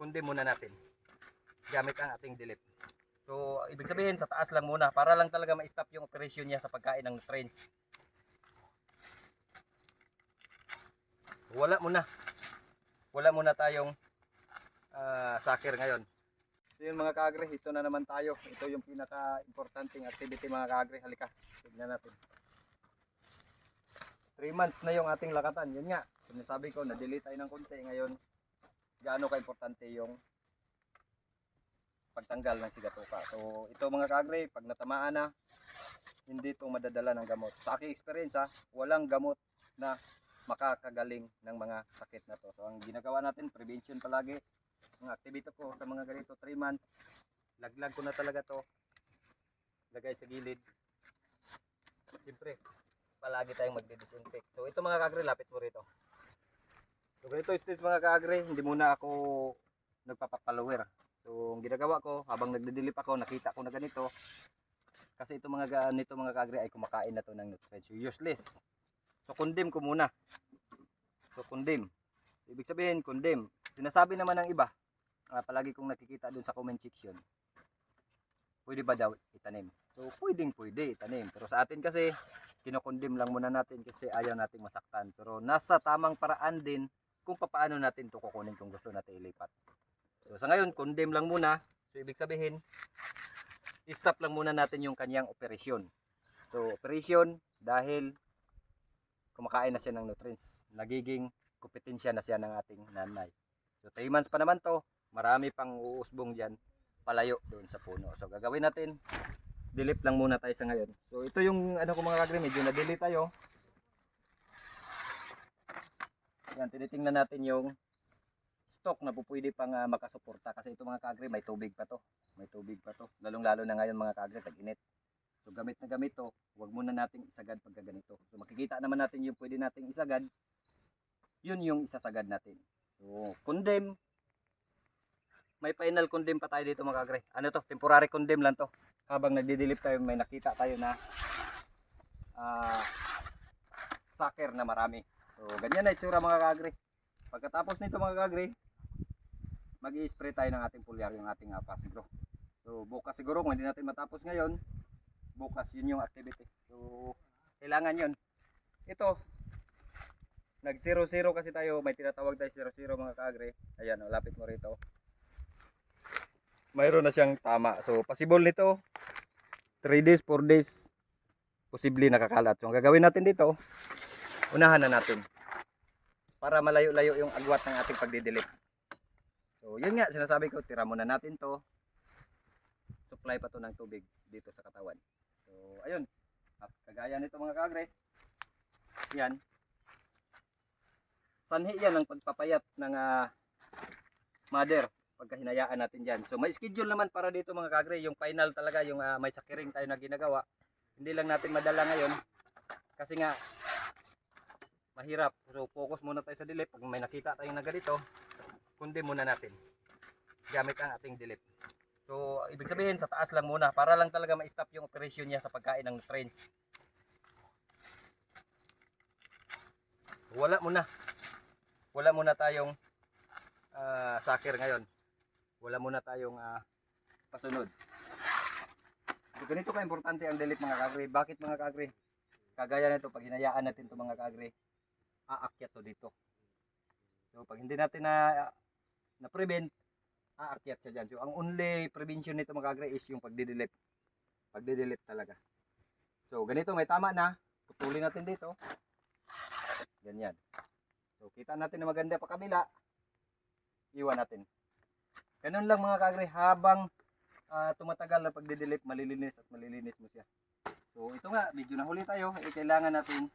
kundi muna natin. Gamit ang ating delete. So, ibig sabihin, sa taas lang muna. Para lang talaga ma-stop yung operation niya sa pagkain ng nutrients. Wala muna. Wala muna tayong ah, sucker ngayon. So yun mga kaagre, ito na naman tayo. Ito yung pinaka-importanting activity mga kaagre. Halika, tignan natin. 3 months na yung ating lakatan. Yun nga, sinasabi ko, na-delete tayo ng konti. Ngayon, gaano ka-importante yung pagtanggal ng sigatuka. So, ito mga kaagre, pag natamaan na, hindi ito madadala ng gamot. Sa aking experience ha, walang gamot na makakagaling ng mga sakit na to. So, ang ginagawa natin, prevention palagi. Ang activity ko sa mga ganito, 3 months, laglag ko na talaga to. Lagay sa gilid. Siyempre, palagi tayong magdi-disinfect. So ito mga kagre, lapit mo rito. Ganito stage mga kagre, hindi muna ako nagpapapalower. So ang ginagawa ko, habang nagdidilip ako, nakita ko na ganito. Kasi ito mga ganito mga kagre ay kumakain na to ng nutrients. So useless. So condemn ko muna. So condemn. Ibig sabihin, condemn. Sinasabi naman ng iba, ah, palagi kong nakikita dun sa comment section, pwede ba daw itanim? So, pwedeng pwede itanim. Pero sa atin kasi, kinokondem lang muna natin kasi ayaw nating masaktan. Pero nasa tamang paraan din kung paano natin to kukunin kung gusto natin ilipat. So, sa ngayon, condemn lang muna. So, ibig sabihin, stop lang muna natin yung kanyang operasyon. So, operation dahil kumakain na siya ng nutrients. Nagiging kompetensya na siya ng ating nanay. So, 3 months pa naman to. Marami pang uusbong dyan palayo doon sa puno. So gagawin natin, delete lang muna tayo sa ngayon. So ito yung ano ko mga kagre, medyo na-delete tayo. Yan, tinitingnan natin yung stock na po pwede pang ah, makasuporta kasi ito mga kagre may tubig pa to. May tubig pa to. Lalong lalo na ngayon mga kagre tag-init. So gamit na gamit to, huwag muna nating isagad pagka ganito. So makikita naman natin yung pwede nating isagad. Yun yung isasagad natin. So condemn may final condemn pa tayo dito mga kagre. Ano to? Temporary condemn lang to. Habang nagdi-delete tayo, may nakita tayo na ah sucker na marami. So, ganyan na itsura mga kagre. Pagkatapos nito mga kagre, mag spray tayo ng ating pulyar, yung ating uh, pasigro. So, bukas siguro, kung hindi natin matapos ngayon, bukas yun yung activity. So, kailangan yun. Ito, nag 0-0 kasi tayo, may tinatawag tayo 0-0 mga kagre. Ayan, oh, lapit mo rito mayroon na siyang tama. So, possible nito, 3 days, 4 days, posible nakakalat. So, ang gagawin natin dito, unahan na natin. Para malayo-layo yung agwat ng ating pagdidelete. So, yun nga, sinasabi ko, tira muna natin to. Supply pa to ng tubig dito sa katawan. So, ayun. At kagaya nito mga kagre. Yan. Sanhi yan ang pagpapayat ng ah, mother pagka hinayaan natin dyan. So may schedule naman para dito mga kagre, yung final talaga, yung ah, may sakiring tayo na ginagawa. Hindi lang natin madala ngayon kasi nga mahirap. So focus muna tayo sa delete. Pag may nakita tayo na ganito, kundi muna natin. Gamit ang ating delete. So ibig sabihin sa taas lang muna para lang talaga ma-stop yung operation niya sa pagkain ng nutrients. Wala muna. Wala muna tayong ah, sucker ngayon wala muna tayong ah, pasunod. So, ganito ka importante ang delete mga kagre. Bakit mga kagre? Kagaya nito pag hinayaan natin to mga kagre, aakyat to dito. So pag hindi natin na na prevent, aakyat siya dyan. So ang only prevention nito mga kagre is yung pagdi-delete. Pagdi-delete talaga. So ganito may tama na. Putulin natin dito. Ganyan. So kita natin na maganda pa kabila. Iwan natin. Ganun lang mga kagre, habang ah, tumatagal na pagdidelete, malilinis at malilinis mo siya. So ito nga, medyo nahuli tayo, eh, kailangan natin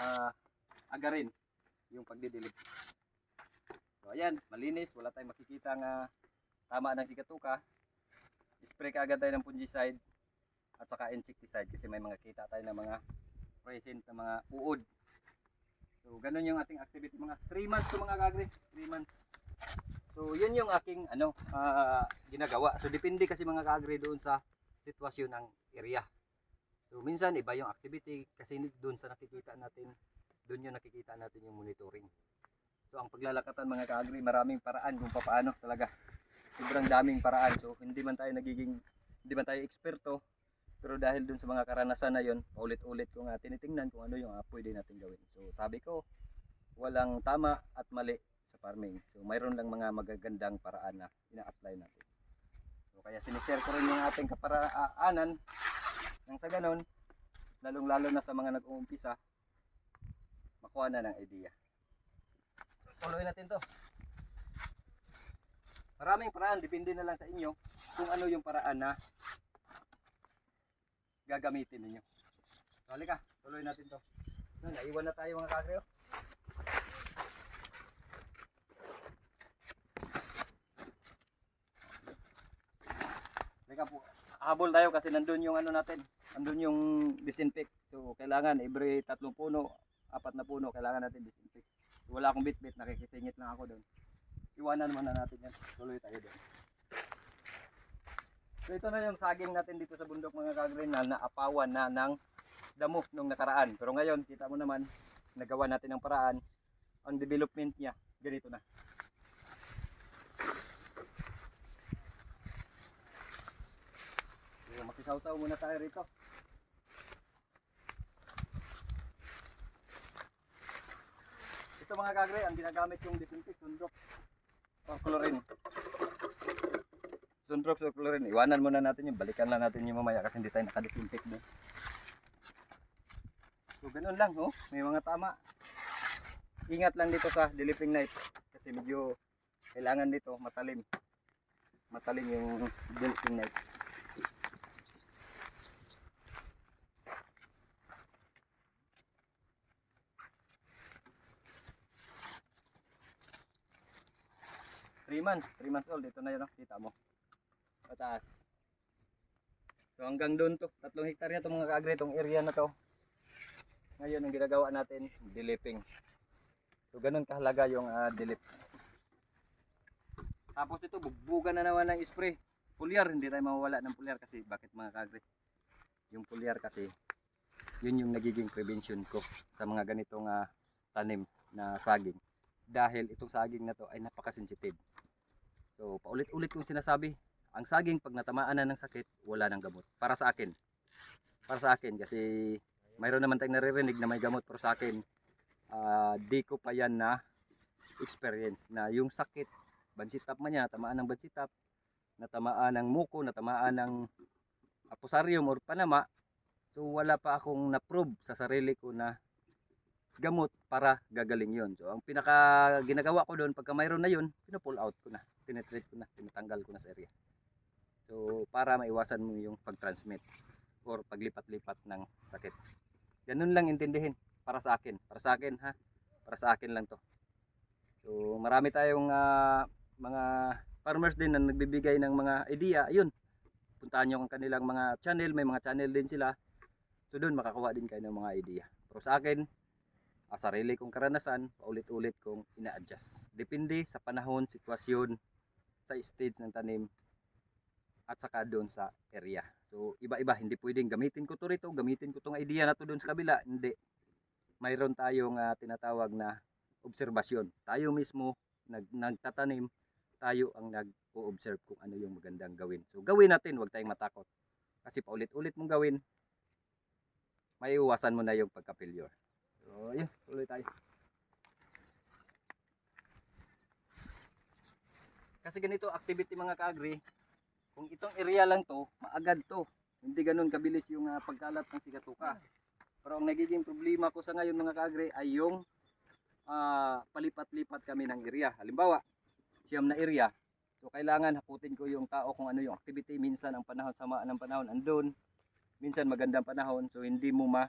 ah, agarin yung pagdidelete. So ayan, malinis, wala tayong makikita nga tama ng sigatuka. Spray ka agad tayo ng fungicide at saka insecticide kasi may mga kita tayo ng mga present na mga uod. So ganun yung ating activity mga 3 months to mga kagre, 3 months. So, yun yung aking ano, ah, ginagawa. So, depende kasi mga kaagri doon sa sitwasyon ng area. So, minsan iba yung activity kasi doon sa nakikita natin, doon yung nakikita natin yung monitoring. So ang paglalakatan mga kaagri, maraming paraan kung paano talaga. Sobrang daming paraan. So hindi man tayo nagiging, hindi man tayo eksperto, pero dahil dun sa mga karanasan na yon, ulit-ulit ko nga tinitingnan kung ano yung uh, pwede natin gawin. So sabi ko, walang tama at mali sa farming. So mayroon lang mga magagandang paraan na ina-apply natin. So kaya sinishare ko rin yung ating kaparaanan nang sa ganon, lalong-lalo na sa mga nag-uumpisa, makuha na ng idea. Tuloy natin to. Maraming paraan, depende na lang sa inyo kung ano yung paraan na gagamitin ninyo. So, halika, tuloy natin to. So, naiwan na tayo mga kagreo. Halika po, habol tayo kasi nandun yung ano natin, nandun yung disinfect. So, kailangan every tatlong puno, apat na puno, kailangan natin disinfect. Wala akong bit-bit, nakikisingit lang ako doon. Iwanan muna natin yan. Tuloy tayo doon. So ito na yung saging natin dito sa bundok mga kagrin na naapawan na ng damo nung nakaraan. Pero ngayon, kita mo naman, nagawa natin ng paraan. Ang development niya, ganito na. So, makisaw-saw muna tayo rito. dito mga kagre, ang ginagamit yung disinfect, sundrok or chlorine. Sundrok or chlorine. Iwanan muna natin yung balikan lang natin yung mamaya kasi hindi tayo nakadisinfect doon. So ganun lang, oh. may mga tama. Ingat lang dito sa delivering knife kasi medyo kailangan dito matalim. Matalim yung delivering knife. 3 months, 3 months old. Ito na yun, oh. kita mo. Pataas. So hanggang doon to, tatlong hektarya to mga kaagre, itong area na to. Ngayon, ang ginagawa natin, diliping. So ganun kahalaga yung uh, dilip. Tapos ito, bugbugan na naman ng spray. Pulyar, hindi tayo mawawala ng pulyar kasi bakit mga kaagre? Yung pulyar kasi, yun yung nagiging prevention ko sa mga ganitong uh, tanim na saging. Dahil itong saging na to ay napakasensitive. So paulit-ulit kong sinasabi, ang saging pag natamaan na ng sakit, wala nang gamot. Para sa akin. Para sa akin kasi mayroon naman tayong naririnig na may gamot pero sa akin ah, di ko pa yan na experience na yung sakit bansitap man niya, tamaan ng bansitap, natamaan ng muko, natamaan ng aposarium or panama. So wala pa akong na-prove sa sarili ko na gamot para gagaling yon. So ang pinaka ginagawa ko doon pagka mayroon na yun, pina-pull out ko na, tinetreat ko na, tinatanggal ko na sa area. So para maiwasan mo yung pag-transmit or paglipat-lipat ng sakit. Ganun lang intindihin para sa akin, para sa akin ha. Para sa akin lang to. So marami tayong ah, mga farmers din na nagbibigay ng mga idea, ayun. Puntahan nyo ang kanilang mga channel, may mga channel din sila. So doon makakuha din kayo ng mga idea. Pero sa akin, ah, sarili kong karanasan, paulit-ulit kong ina-adjust. Depende sa panahon, sitwasyon, sa stage ng tanim, at saka doon sa area. So iba-iba, hindi pwedeng gamitin ko to rito, gamitin ko tong idea na to doon sa kabila. Hindi. Mayroon tayong ah, tinatawag na obserbasyon. Tayo mismo nag nagtatanim, tayo ang nag-o-observe kung ano yung magandang gawin. So gawin natin, huwag tayong matakot. Kasi paulit-ulit mong gawin, may iwasan mo na yung pagka-failure. So, yun, tuloy tayo. Kasi ganito activity mga kaagri, kung itong area lang to, maagad to. Hindi ganun kabilis yung ah, pagkalat ng sigatuka. Pero ang nagiging problema ko sa ngayon mga kaagri ay yung ah, palipat-lipat kami ng area. Halimbawa, siyam na area. So kailangan haputin ko yung tao kung ano yung activity. Minsan ang panahon, sama ng panahon andun. Minsan magandang panahon. So hindi mo ma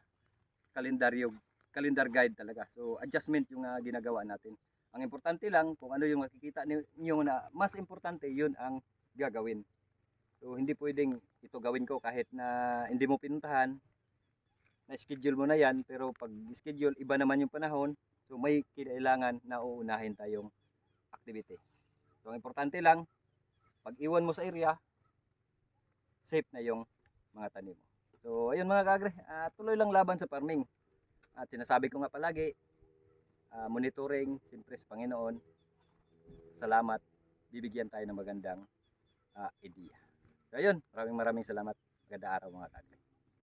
kalendaryo, calendar guide talaga. So adjustment yung ah, ginagawa natin. Ang importante lang kung ano yung makikita niyo na mas importante yun ang gagawin. So hindi pwedeng ito gawin ko kahit na hindi mo pinuntahan. Na-schedule mo na yan pero pag schedule iba naman yung panahon. So may kailangan na uunahin tayong activity. So ang importante lang pag iwan mo sa area safe na yung mga tanim mo. So ayun mga kagre, ah, tuloy lang laban sa farming. At sinasabi ko nga palagi, ah, monitoring, siyempre sa Panginoon. Salamat. Bibigyan tayo ng magandang ah, idea. So ayun, maraming maraming salamat. Magandang araw mga kagre.